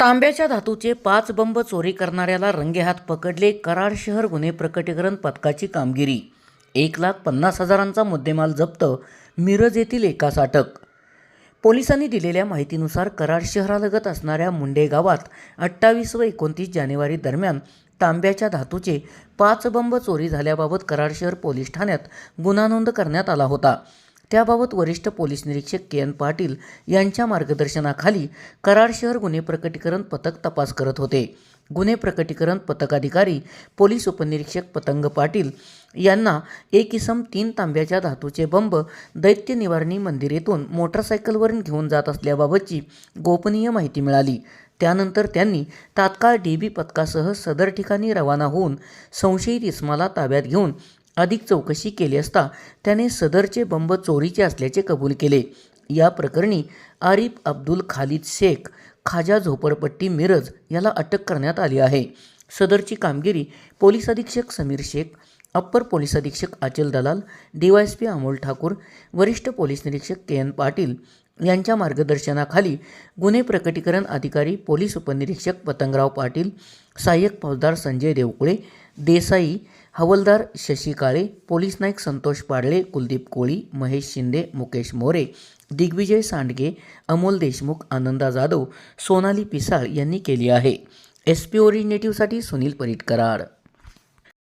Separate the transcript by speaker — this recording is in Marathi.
Speaker 1: तांब्याच्या धातूचे पाच बंब चोरी करणाऱ्याला रंगेहात पकडले कराड शहर गुन्हे प्रकटीकरण पथकाची कामगिरी. एक लाख पन्नास हजारांचा मुद्देमाल जप्त मिरज येथील एकास अटक पोलिसांनी दिलेल्या माहितीनुसार कराड शहरालगत असणाऱ्या मुंडे गावात अठ्ठावीस व एकोणतीस जानेवारी दरम्यान तांब्याच्या धातूचे पाच बंब चोरी झाल्याबाबत कराड शहर पोलीस ठाण्यात गुन्हा नोंद करण्यात आला होता. त्याबाबत वरिष्ठ पोलीस निरीक्षक के एन पाटील यांच्या मार्गदर्शनाखाली कराड शहर गुन्हे प्रकटीकरण पथक तपास करत होते. गुन्हे प्रकटीकरण पथकाधिकारी पोलीस उपनिरीक्षक पतंग पाटील यांना एक इसम तीन तांब्याच्या धातूचे बंब दैत्य निवारणी मंदिरेतून मोटरसायकलवरून घेऊन जात असल्याबाबतची गोपनीय माहिती मिळाली. त्यानंतर त्यांनी तात्काळ डी बी पथकासह सदर ठिकाणी रवाना होऊन संशयित इसमाला ताब्यात घेऊन अधिक चौकशी केली असता त्याने सदरचे बंब चोरीचे असल्याचे कबूल केले. या प्रकरणी आरिफ अब्दुल खालिद शेख खाजा झोपडपट्टी मिरज याला अटक करण्यात आली आहे. सदरची कामगिरी पोलीस अधीक्षक समीर शेख अप्पर पोलीस अधीक्षक अचल दलाल डीवायएसपी अमोल ठाकूर वरिष्ठ पोलीस निरीक्षक के एन पाटील यांच्या मार्गदर्शनाखाली गुन्हे प्रकटीकरण अधिकारी पोलीस उपनिरीक्षक पतंगराव पाटील सहाय्यक फौजदार संजय देवकुळे देसाई हवलदार शशी काळे पोलीस नाईक संतोष पाडळे कुलदीप कोळी महेश शिंदे मुकेश मोरे दिग्विजय सांडगे अमोल देशमुख आनंदा जाधव सोनाली पिसाळ यांनी केली आहे. एस पी ओरिजिनेटिव्हसाठी सुनील परिटकराड